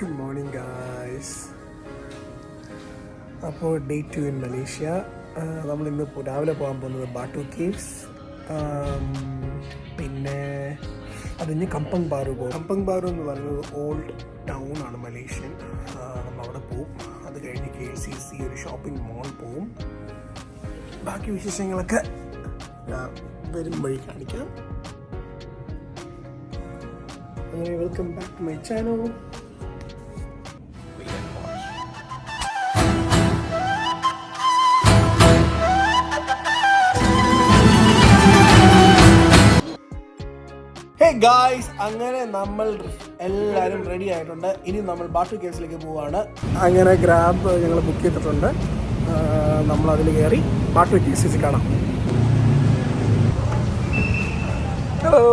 Good morning guys അപ്പോൾ day two in Malaysia നമ്മൾ ഇന്ന് രാവിലെ പോകാൻ പോകുന്നത് ബാട്ടു കേവ്സ് പിന്നെ അതിന് കമ്പങ് ബാറു പോകും. കമ്പങ് ബാറു എന്ന് പറയുന്നത് ഓൾഡ് ടൗൺ ആണ് മലേഷ്യൻ നമ്മൾ അവിടെ പോവും അത് കഴിഞ്ഞ് കെ സി സി ഒരു ഷോപ്പിംഗ് മോൾ പോവും ബാക്കി വിശേഷങ്ങളൊക്കെ വരും വഴി കാണിക്കാം. Welcome back to my channel guys അങ്ങനെ നമ്മൾ എല്ലാവരും റെഡി ആയിട്ടുണ്ട്. ഇനി നമ്മൾ ബാട്ടു കേസിലേക്ക് പോവാണ്. അങ്ങനെ ഗ്രാബ് ഞങ്ങൾ ബുക്ക് ചെയ്തിട്ടുണ്ട്. നമ്മൾ അതിൽ കയറി ബാട്ടു കേസിൽ കാണാം. ഹലോ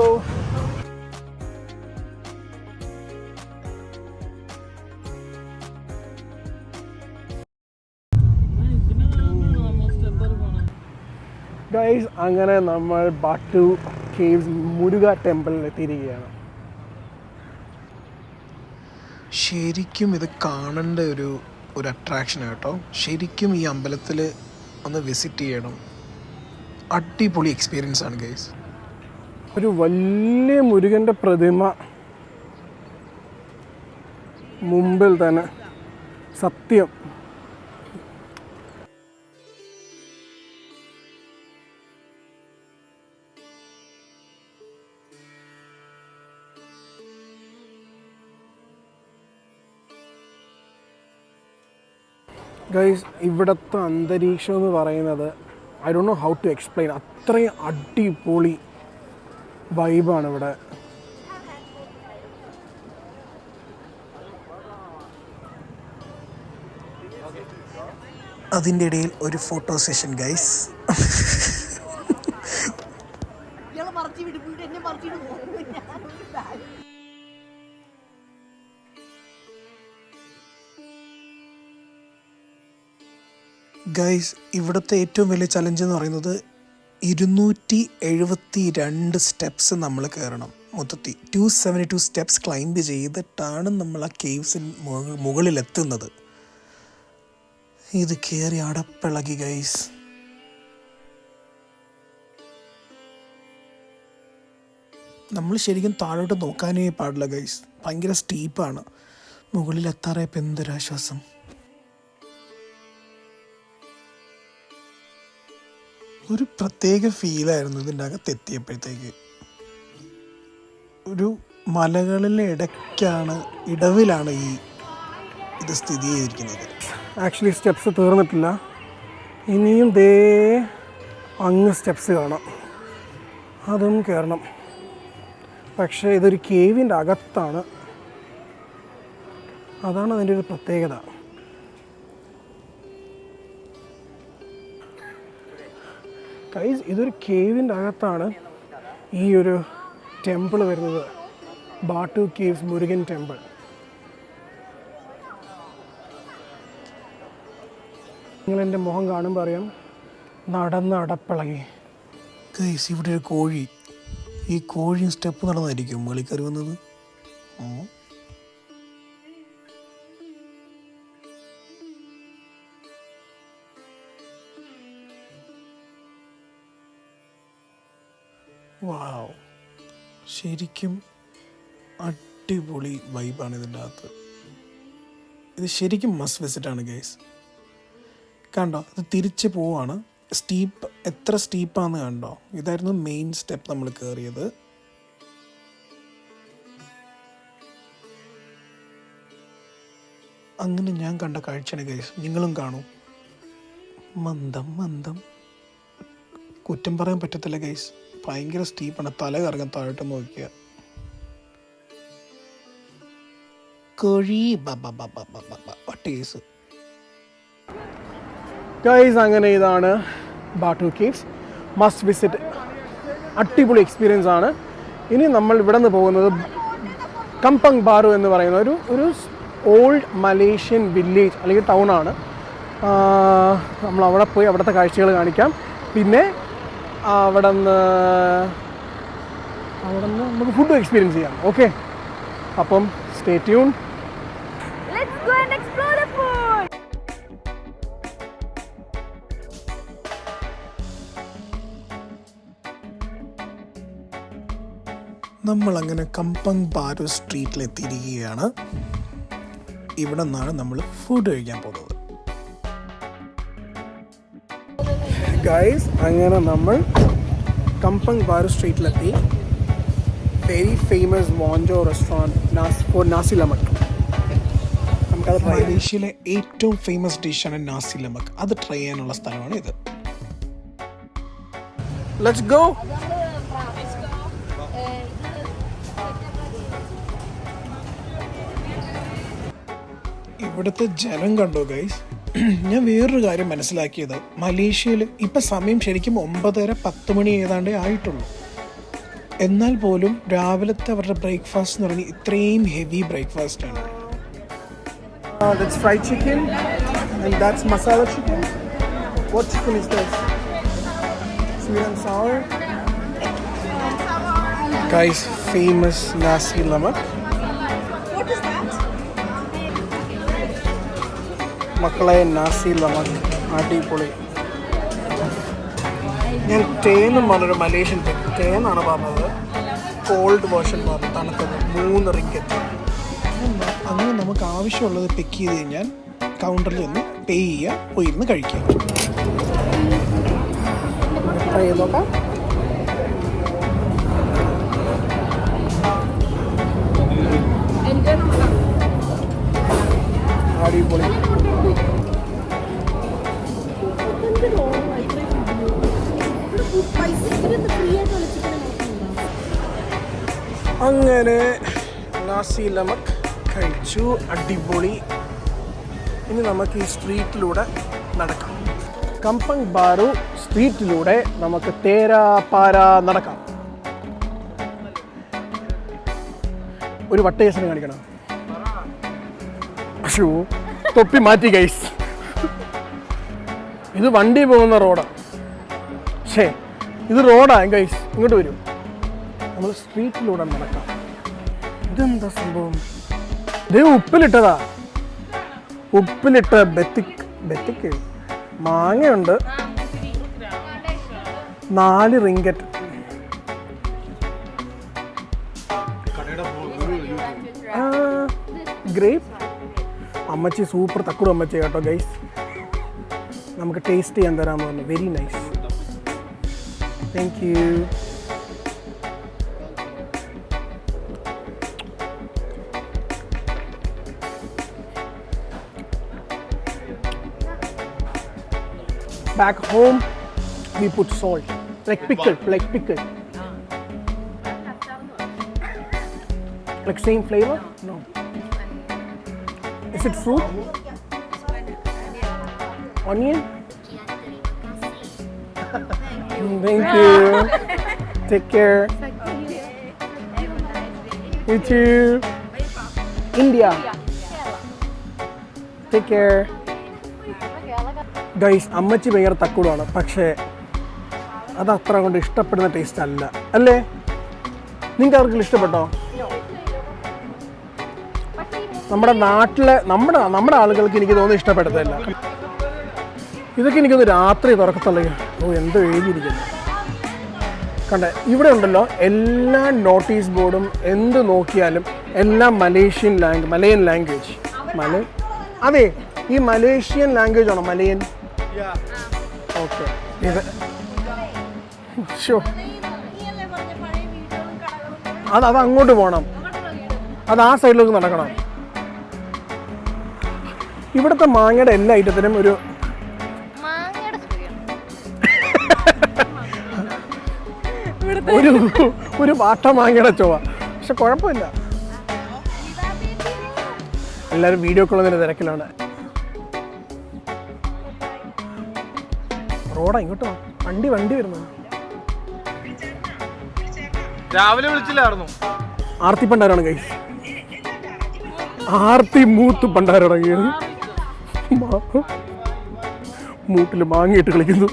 അങ്ങനെ നമ്മൾ ബാട്ടു കേവ്സ് മുരുക ടെമ്പിളിൽ എത്തിയിരിക്കുകയാണ് ശരിക്കും ഇത് കാണേണ്ട ഒരു ഒരു അട്രാക്ഷൻ കേട്ടോ. ശരിക്കും ഈ അമ്പലത്തിൽ ഒന്ന് വിസിറ്റ് ചെയ്യണം. അടിപൊളി എക്സ്പീരിയൻസ് ആണ് ഗൈസ് ഒരു വലിയ മുരുകന്റെ പ്രതിമ മുമ്പിൽ തന്നെ. സത്യം. ഗൈസ് ഇവിടുത്തെ അന്തരീക്ഷം എന്ന് പറയുന്നത് I don't know how to explain അത്രയും അടിപൊളി വൈബാണ് ഇവിടെ. അതിന്റെ ഇടയിൽ ഒരു ഫോട്ടോ സെഷൻ ഗൈസ് ഗൈസ് ഇവിടുത്തെ ഏറ്റവും വലിയ ചലഞ്ച് എന്ന് പറയുന്നത് ഇരുന്നൂറ്റി എഴുപത്തി രണ്ട് സ്റ്റെപ്സ് നമ്മൾ കയറണം മൊത്തത്തിൽ. Two seventy two steps climb ചെയ്തിട്ടാണ് നമ്മൾ ആ കേവ്സിന് മുകളിലെത്തുന്നത്. ഇത് കയറി അടപ്പിളകി ഗൈസ് നമ്മൾ ശരിക്കും താഴോട്ട് നോക്കാനേ പാടില്ല ഗൈസ് ഭയങ്കര സ്റ്റീപ്പാണ് മുകളിലെത്താറായപ്പോൾ എന്തൊരാശ്വാസം. ഒരു പ്രത്യേക ഫീലായിരുന്നു ഇതിന്റെ അകത്ത് എത്തിയപ്പോഴത്തേക്ക്. ഒരു മലകളിലെ ഇടയ്ക്കാണ് ഇടവിലാണ് ഈ ഇത് സ്ഥിതി ചെയ്തിരിക്കുന്നത്. ആക്ച്വലി സ്റ്റെപ്സ് തീർന്നിട്ടില്ല. ഇനിയും ദേ അങ്ങ് സ്റ്റെപ്സ് കാണാം. അതും കയറണം പക്ഷേ ഇതൊരു കേവിന്റെ അകത്താണ്. അതാണ് അതിന്റെ ഒരു പ്രത്യേകത. കൈസ് ഇതൊരു കേവിന്റെ അകത്താണ് ഈ ഒരു ടെമ്പിൾ വരുന്നത്. ബാട്ടു കേവ്സ് മുരുകൻ ടെമ്പിൾ നിങ്ങൾ എന്റെ മുഖം കാണുമ്പോൾ അറിയാം നടന്ന് അടപ്പിളകി. കൈസ് ഇവിടെ ഒരു കോഴി. ഈ കോഴി സ്റ്റെപ്പ് നടന്നായിരിക്കും. വെളിക്കറി വന്നത്? വാവ് ശരിക്കും അടിപൊളി വൈബാണ് ഇതിന്റെ അകത്ത്. ഇത് ശരിക്കും മസ്റ്റ് വിസിറ്റ് ആണ് ഗൈസ് കണ്ടോ? ഇത് തിരിച്ച് പോവാണ്. സ്റ്റീപ്പ് എത്ര സ്റ്റീപ്പാന്ന് കണ്ടോ? ഇതായിരുന്നു മെയിൻ സ്റ്റെപ്പ് നമ്മൾ കയറിയത് അങ്ങനെ ഞാൻ കണ്ട കാഴ്ചയാണ് ഗൈസ് നിങ്ങളും കാണൂ. മന്ദം മന്ദം. കുറ്റം പറയാൻ പറ്റത്തില്ല ഗൈസ് ഭയങ്കര സ്റ്റീപ്പാണ്. തല കറങ്ങാൻ താഴോട്ട് നോക്കിയ. കോഴി ഗൈസ് അങ്ങനെ ഇതാണ് ബാട്ടു കേവ്സ് മസ്റ്റ് വിസിറ്റ് അടിപൊളി എക്സ്പീരിയൻസ് ആണ്. ഇനി നമ്മൾ ഇവിടെ നിന്ന് പോകുന്നത് കമ്പങ് ബാറു എന്ന് പറയുന്ന ഒരു ഒരു ഓൾഡ് മലേഷ്യൻ വില്ലേജ് അല്ലെങ്കിൽ ടൗൺ ആണ്. നമ്മൾ അവിടെ പോയി അവിടുത്തെ കാഴ്ചകൾ കാണിക്കാം. പിന്നെ അവിടെ നിന്ന് അവിടെ നിന്ന് നമുക്ക് ഫുഡ് എക്സ്പീരിയൻസ് ചെയ്യാം. ഓക്കെ അപ്പം സ്റ്റേ ട്യൂൺ നമ്മളങ്ങനെ കമ്പങ് പാരോ സ്ട്രീറ്റിലെത്തിയിരിക്കുകയാണ് ഇവിടെ നിന്നാണ് നമ്മൾ ഫുഡ് കഴിക്കാൻ പോകുന്നത്. ഗൈസ് അങ്ങനെ നമ്മൾ കമ്പങ് ബാർ സ്ട്രീറ്റിലെത്തി വെരി ഫേമസ് മോഞ്ചോ റെസ്റ്റോറന്റ് ഫോർ നാസി ലമക് നമുക്കത് മലേഷ്യയിലെ ഏറ്റവും ഫേമസ് ഡിഷാണ് നാസി ലമക് അത് ട്രൈ ചെയ്യാനുള്ള സ്ഥലമാണ് ഇത്. ലെറ്റ്സ് ഗോ ഇവിടുത്തെ ജലം കണ്ടോ ഗൈസ് ഞാൻ വേറൊരു കാര്യം മനസ്സിലാക്കിയത് മലേഷ്യയിൽ ഇപ്പം സമയം ശരിക്കും ഒമ്പതര പത്ത് മണി ഏതാണ്ടേ ആയിട്ടുള്ളൂ എന്നാൽ പോലും രാവിലത്തെ അവരുടെ ബ്രേക്ക്ഫാസ്റ്റ് എന്ന് പറഞ്ഞാൽ ഇത്രയും ഹെവി ബ്രേക്ക്ഫാസ്റ്റ് ആണ് that's fried chicken and that's masala chicken. What chicken is this? Sweet and sour. Guys, famous nasi lemak. മക്കളെ നാസി ലമക് അടിപൊളി. ഞാൻ തേനും പറഞ്ഞൊരു മലേഷ്യൻ തേൻ തേനാണ് പറഞ്ഞത് കോൾഡ് വേർഷൻ പറഞ്ഞു തണുത്തത് മൂന്ന് റിങ്കറ്റ് അങ്ങനെ നമുക്ക് ആവശ്യമുള്ളത് പിക്ക് ചെയ്ത് കഴിഞ്ഞാൽ കൗണ്ടറിൽ ഒന്ന് പേ ചെയ്യുക പോയി ഇരുന്ന് കഴിക്കുക. ട്രൈ അടിപൊളി. അങ്ങനെ നാസി ലമക് കഴിച്ചു അടിപൊളി. ഇനി നമുക്ക് ഈ സ്ട്രീറ്റിലൂടെ നടക്കാം. കമ്പങ് ബാറു സ്ട്രീറ്റിലൂടെ നമുക്ക് തേര പാര നടക്കാം. ഒരു വട്ടയസിനെ കാണിക്കണം. അശോ തൊപ്പി മാറ്റി ഗൈസ് ഇത് വണ്ടി പോകുന്ന റോഡാണ് ഷേ ഇത് റോഡാണ് ഗൈസ് ഇങ്ങോട്ട് വരും. നമ്മൾ സ്ട്രീറ്റിലൂടെ നടക്കാം. ഇതെന്താ സംഭവം? ഇത് ഉപ്പിലിട്ടതാ. ഉപ്പിലിട്ട ബെത്തിക് ബെത്തിക്ക് മാങ്ങയുണ്ട്. നാല് റിങ്കറ്റ്. ഗ്രേപ്പ്. അമ്മച്ചി സൂപ്പർ തക്കുടു അമ്മച്ചി കേട്ടോ ഗൈസ് നമുക്ക് ടേസ്റ്റ് ചെയ്യാൻ തരാമെന്ന് പറഞ്ഞു very nice thank you back home we put salt like pickle like pickle like same flavor no is it fruit onion? Thank you. Take care. You too. India. Take care. Guys അമ്മച്ചി ഭയങ്കര തക്കുടാണ് പക്ഷേ അത് അത്ര കൊണ്ട് ഇഷ്ടപ്പെടുന്ന taste അല്ല. അല്ലേ? നിങ്ങൾക്ക് ആർക്കെങ്കിലും ഇഷ്ടപ്പെട്ടോ? നമ്മുടെ നാട്ടിലെ നമ്മുടെ നമ്മുടെ ആളുകൾക്ക് എനിക്ക് തോന്നുന്നു ഇഷ്ടപ്പെടുത്തില്ല ഇതൊക്കെ എനിക്കൊന്ന് രാത്രി തുറക്കത്തുള്ള ഓ എന്തോ എഴുതിയിരിക്കുന്നു. കണ്ടേ ഇവിടെ ഉണ്ടല്ലോ എല്ലാ നോട്ടീസ് ബോർഡും എന്ത് നോക്കിയാലും എല്ലാം മലേഷ്യൻ ലാംഗ്വേജ് മലയൻ ലാംഗ്വേജ്. മല അതെ ഈ മലേഷ്യൻ ലാംഗ്വേജ് ആണോ മലയൻ? ഓക്കെ. ഇത്. അത് അത് അങ്ങോട്ട് പോകണം അത് ആ സൈഡിലേക്ക് നടക്കണം. ഇവിടുത്തെ മാങ്ങയുടെ എല്ലാ ഐറ്റത്തിനും ഒരു ഒരു ഒരു വാട്ട മാങ്ങയുടെ ചൊവ്വ. പക്ഷെ കുഴപ്പമില്ല. എല്ലാവരും വീഡിയോ കൊള്ളുന്നതിന് തിരക്കിലാണ്. റോഡാ ഇങ്ങോട്ട്. വണ്ടി വണ്ടി വരുന്നു. രാവിലെ വിളിച്ചില്ലായിരുന്നു. ആർത്തി പണ്ടാരാണ് കൈ ആർത്തി മൂത്ത് പണ്ടാരാണ് മൂട്ടിൽ മാങ്ങിയിട്ട് കളിക്കുന്നു.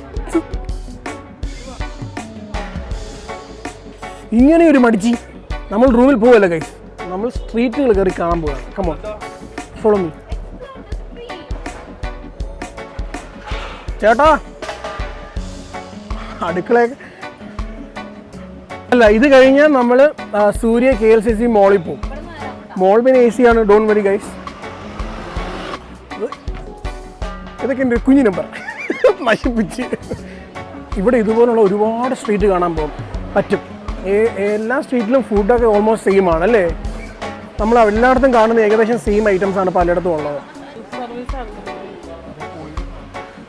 ഇങ്ങനെ ഒരു മടിച്ചി നമ്മൾ റൂമിൽ പോവല്ല കൈസ് നമ്മൾ സ്ട്രീറ്റുകൾ കയറി കാണാൻ പോവാണ് കമോൺ ഫോളോ മീ ചേട്ടാ. അടുക്കള അല്ല ഇത് കഴിഞ്ഞാൽ നമ്മൾ Surya K L C C മോളിൽ പോകും മോൾ പിന്നെ എ സി ആണ്. ഡോൺ വെരി ഗൈസ് ഇതൊക്കെ എന്റെ കുഞ്ഞു നമ്പർ നശിപ്പിച്ച് ഇവിടെ ഇതുപോലുള്ള ഒരുപാട് സ്ട്രീറ്റ് കാണാൻ പോകും പറ്റും. എല്ലാ സ്ട്രീറ്റിലും ഫുഡൊക്കെ ഓൾമോസ്റ്റ് സെയിം ആണ് അല്ലേ? നമ്മൾ എല്ലായിടത്തും കാണുന്ന ഏകദേശം സെയിം ഐറ്റംസ് ആണ് പലയിടത്തും ഉള്ളത്.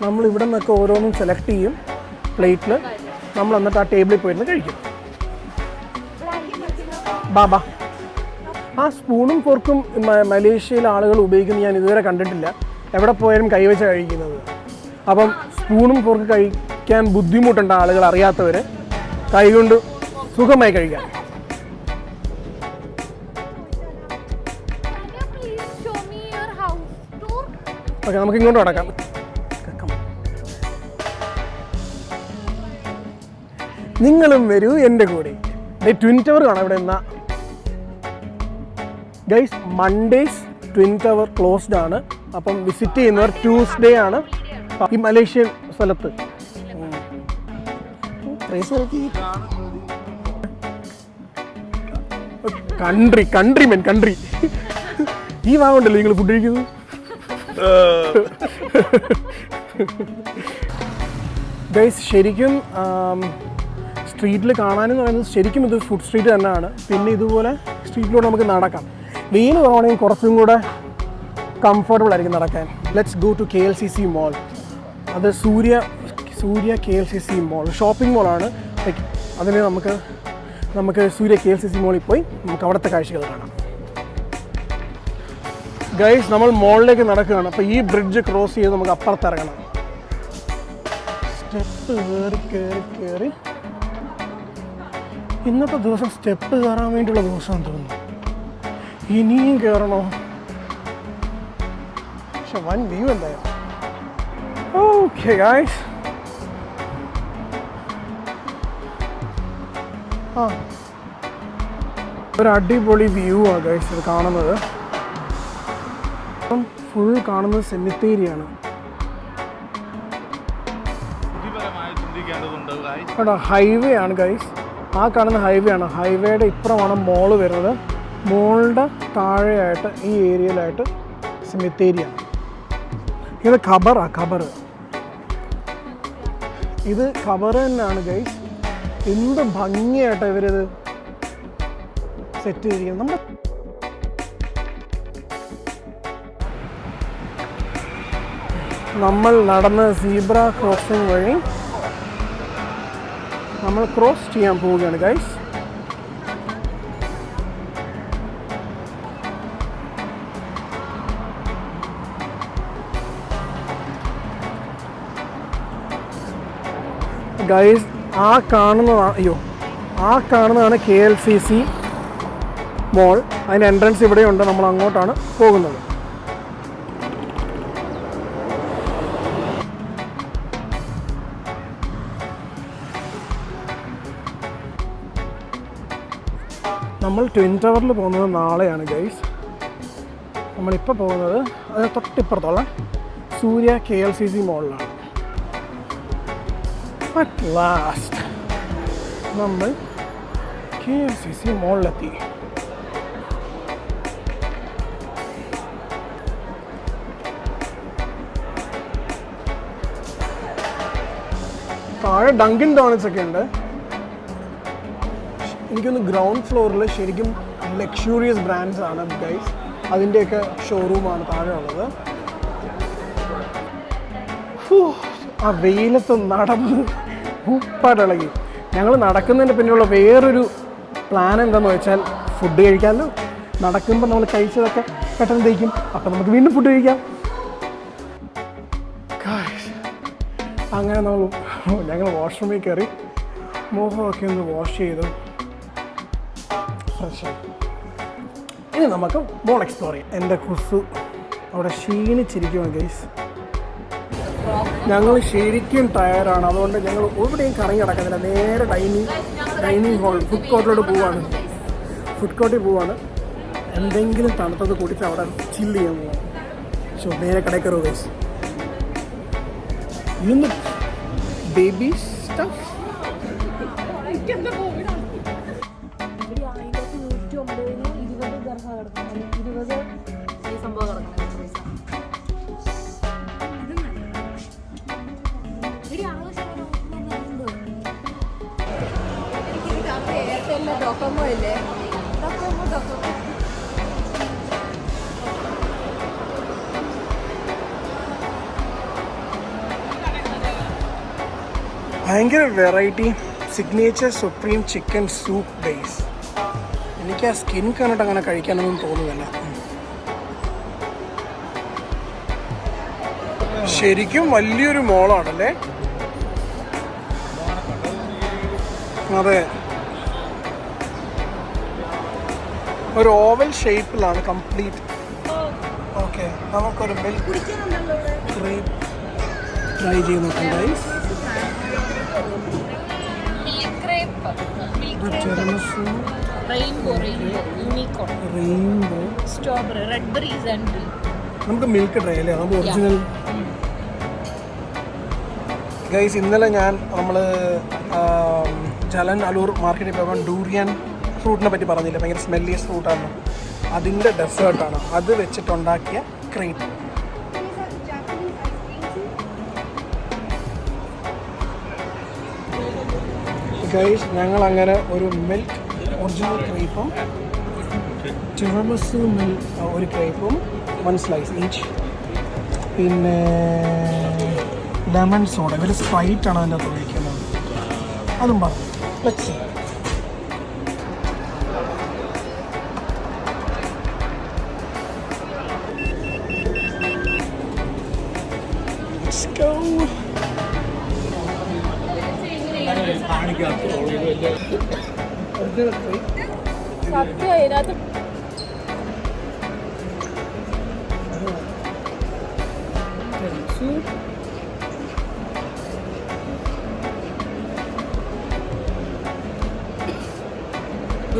നമ്മൾ ഇവിടെ നിന്നൊക്കെ ഓരോന്നും സെലക്ട് ചെയ്യും പ്ലേറ്റിൽ നമ്മൾ എന്നിട്ട് ആ ടേബിളിൽ പോയിരുന്ന് കഴിക്കും. ബാബാ. ആ സ്പൂണും ഫോർക്കും മലേഷ്യയിലെ ആളുകൾ ഉപയോഗിക്കുന്നത് ഞാൻ ഇതുവരെ കണ്ടിട്ടില്ല. എവിടെ പോയാലും കൈവച്ച് കഴിക്കുന്നത്. അപ്പം സ്പൂണും ഫോർക്ക് കഴിക്കാൻ ബുദ്ധിമുട്ടുണ്ട് ആളുകൾ അറിയാത്തവർ കൈകൊണ്ട് സുഖമായി കഴിക്കാം? ഓക്കെ നമുക്ക് ഇങ്ങോട്ട് നടക്കാം. നിങ്ങളും വരൂ എന്റെ കൂടെ. ട്വിൻ ടവർ കാണാം ഇവിടെ എന്നാ guys Mondays twin tower closed ആണ്. അപ്പം വിസിറ്റ് ചെയ്യുന്നവർ ട്യൂസ്ഡേ ആണ്. ഈ മലേഷ്യൻ സ്ഥലത്ത്. Country country men country. ഈ വാവുണ്ടല്ലോ നിങ്ങൾ ഫുഡ് കഴിക്കുന്നത്? ഗൈസ് ശരിക്കും സ്ട്രീറ്റിൽ കാണാനെന്ന് പറയുന്നത് ശരിക്കും ഇത് ഫുഡ് സ്ട്രീറ്റ് തന്നെയാണ്. പിന്നെ ഇതുപോലെ സ്ട്രീറ്റിലൂടെ നമുക്ക് നടക്കാം. വെയിൽ കുറവാണെങ്കിൽ കുറച്ചും കൂടെ കംഫർട്ടബിൾ ആയിരിക്കും നടക്കാൻ. Let's go to K L C C mall അത് Surya Surya K L C C mall shopping മോളാണ് അതിന് നമുക്ക് നമുക്ക് Surya K L C C മോളിൽ പോയി നമുക്ക് അവിടുത്തെ കാഴ്ചകൾ കാണാം. ഗൈസ് നമ്മൾ മോളിലേക്ക് നടക്കുകയാണ്. അപ്പോൾ ഈ ബ്രിഡ്ജ് ക്രോസ് ചെയ്ത് നമുക്ക് അപ്പുറത്ത് ഇറങ്ങണം. സ്റ്റെപ്പ് കയറി കയറി കയറി ഇന്നത്തെ ദിവസം സ്റ്റെപ്പ് കയറാൻ വേണ്ടിയുള്ള ദിവസം തോന്നുന്നു. ഇനിയും കയറണോ പക്ഷെ വൻ വ്യൂ എന്തായാലും. ഓക്കെ ഗായ്സ് ആ. ഒരു അടിപൊളി വ്യൂ ആണ് ഗൈസ് ഇത് കാണുന്നത്. അപ്പം ഫുൾ കാണുന്നത് സെമിത്തേരിയാണ്. കേട്ടോ ഹൈവേ ആണ് ഗൈസ് ആ കാണുന്ന ഹൈവേ ആണ്. ഹൈവേയുടെ ഇപ്പുറമാണ് മോൾ വരുന്നത്. മോളുടെ താഴെയായിട്ട് ഈ ഏരിയയിലായിട്ട് സെമിത്തേരിയാണ് ഇത് ഖബറാണ് ഖബർ ഇത് ഖബർ തന്നെയാണ് ഗൈസ് എന്ത് ഭംഗിയായിട്ട് ഇവരിത് സെറ്റ് ചെയ്തിരിക്കുന്നത്. നമ്മുടെ നമ്മൾ നടന്ന് സീബ്ര ക്രോസിംഗ് വഴി നമ്മൾ ക്രോസ് ചെയ്യാൻ പോവുകയാണ് ഗൈസ് ഗൈസ് ആ കാണുന്നതാണ് അയ്യോ. ആ കാണുന്നതാണ് K L C C mall അതിന്റെ എൻട്രൻസ് ഇവിടെയുണ്ട്. നമ്മൾ അങ്ങോട്ടാണ് പോകുന്നത്. നമ്മൾ ട്വിൻ ടവറിൽ പോകുന്നത് നാളെയാണ് ഗൈസ് നമ്മളിപ്പോൾ പോകുന്നത് അതിന് തൊട്ടിപ്പുറത്തുള്ള Surya K L C C മോളിലാണ് at last നമ്മൾ കെ എം സി സി മോളിലെത്തി താഴെ ഡങ്കിൻ ഡോണറ്റ്സ് ഒക്കെ ഉണ്ട്. എനിക്കൊന്ന് ഗ്രൗണ്ട് ഫ്ലോറിൽ ശരിക്കും ലക്ഷൂറിയസ് ബ്രാൻഡ്സ് ആണ് ഗൈസ് അതിന്റെയൊക്കെ ഷോറൂമാണ് താഴെ ഉള്ളത് ആ വെയിലത്ത് നടന്ന് ഉപ്പാടിളകി ഞങ്ങൾ നടക്കുന്നതിന്റെ പിന്നിലുള്ള വേറൊരു പ്ലാൻ എന്താണെന്ന് വെച്ചാൽ ഫുഡ് കഴിക്കാമല്ലോ നടക്കുമ്പോൾ നമ്മൾ കഴിച്ചതൊക്കെ പെട്ടെന്ന് തേക്കും അപ്പം നമുക്ക് വീണ്ടും ഫുഡ് കഴിക്കാം. അങ്ങനെ നമ്മൾ ഞങ്ങൾ വാഷ്റൂമിൽ കയറി മുഖമൊക്കെ ഒന്ന് വാഷ് ചെയ്തു. ഇനി നമുക്ക് മോൾ എക്സ്പ്ലോർ ചെയ്യാം. എന്റെ കുസു അവിടെ ക്ഷീണിച്ചിരിക്കുകയാണ് ഗൈസ് ഞങ്ങൾ ശരിക്കും ടയർഡാണ് അതുകൊണ്ട് ഞങ്ങൾ എവിടെയും കറങ്ങി കിടക്കുന്നില്ല നേരെ ഡൈനിങ് ഡൈനിങ് ഹാൾ ഫുഡ് കോർട്ടിലോട്ട് പോവാണ്. ഫുഡ് കോർട്ടിൽ പോവാണ്. എന്തെങ്കിലും തണുത്തത് കുടിച്ച് അവിടെ ചില്ല് ചെയ്യാൻ പോവാം സോ നേരെ കടയിൽ കയറുക ഗൈസ് ഇന്ന് ബേബി ഇല്ലേ ഭയങ്കര variety signature supreme chicken soup base എനിക്ക് ആ സ്കിൻ കണ്ടിട്ട് അങ്ങനെ കഴിക്കാനൊന്നും തോന്നുന്നില്ല. ശരിക്കും വലിയൊരു മോളാണല്ലേ? അതെ. ഒരു ഓവൽ ഷേപ്പിലാണ് കംപ്ലീറ്റ് ഓക്കെ നമുക്കൊരു മിൽക്ക് ക്രീം ട്രൈ ചെയ്ത് നോക്കാം ഗൈസ്. നമുക്ക് മിൽക്ക് ട്രൈ അല്ലേ? നമുക്ക് ഒറിജിനൽ ഗൈസ് ഇന്നലെ ഞാൻ നമ്മൾ ജലൻ അലൂർ മാർക്കറ്റിൽ പോയപ്പോൾ ഡൂറിയൻ ഫ്രൂട്ടിനെ പറ്റി പറഞ്ഞില്ല? ഭയങ്കര സ്മെല്ലിയസ് ഫ്രൂട്ടാണ് അതിന്റെ ഡെസേർട്ടാണ് അത് വെച്ചിട്ടുണ്ടാക്കിയ ക്രീം ഞങ്ങൾ അങ്ങനെ ഒരു മിൽക്ക് ഒറിജിനൽ ക്രീപ്പും ടിറമസ് മിൽക്ക് ഒരു ക്രീപ്പും വൺ സ്ലൈസ് ഈച്ച് പിന്നെ ലെമൺ സോഡ ഇവർ ആണ് അതിന്റെ അകത്ത് ഉപയോഗിക്കുന്നത്. അതും പറഞ്ഞു. Let's see Let's go. Original cream. സത്യം അതിനകത്ത് soup.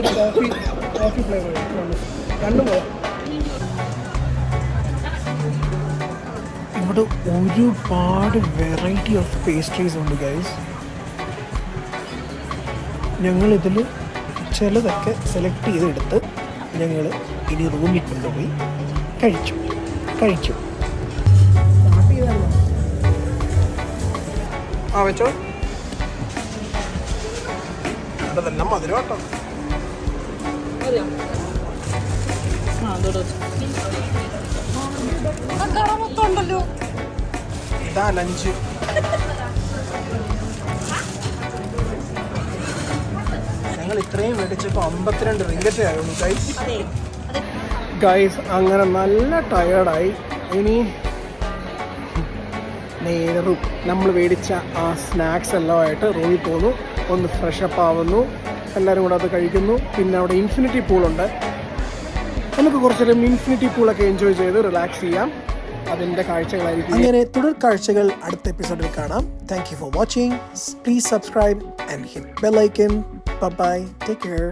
ഒരു കോഫി കോഫി ഫ്ലേവർ രണ്ടും ഇവിടെ ഒരുപാട് വെറൈറ്റി ഓഫ് പേസ്ട്രീസ് ഉണ്ട് ഗൈസ് ഞങ്ങളിതിൽ ചിലതൊക്കെ സെലക്ട് ചെയ്തെടുത്ത് ഞങ്ങൾ ഇനി റൂമിൽ കൊണ്ടുപോയി കഴിച്ചു. കഴിച്ചു. ആ വെച്ചോ. അതെല്ലാം മധുരം കേട്ടോ മൊത്തമുണ്ടല്ലോ ഇതാ ലഞ്ച്. ഞങ്ങൾ ഇത്രയും മേടിച്ചപ്പോൾ അമ്പത്തിരണ്ട് റിങ്കറ്റ് ആയിരുന്നു ഗൈസ് ഗൈസ് അങ്ങനെ നല്ല ടയേർഡായി ഇനി നേരെ നമ്മൾ മേടിച്ച ആ സ്നാക്സ് എല്ലാമായിട്ട് റൂമിൽ പോന്നു. ഒന്ന് ഫ്രഷപ്പ് ആവുന്നു. എല്ലാവരും കൂടെ അത് കഴിക്കുന്നു. പിന്നെ അവിടെ ഇൻഫിനിറ്റി പൂളുണ്ട് നമുക്ക് കുറച്ചേരം ഇൻഫിനിറ്റി പൂളൊക്കെ എൻജോയ് ചെയ്ത് റിലാക്സ് ചെയ്യാം. അതിന്റെ കാഴ്ചകളായിരിക്കും. അങ്ങനെ തുടർ കാഴ്ചകൾ അടുത്ത എപ്പിസോഡിൽ കാണാം. Thank you for watching please subscribe and hit bell icon bye take care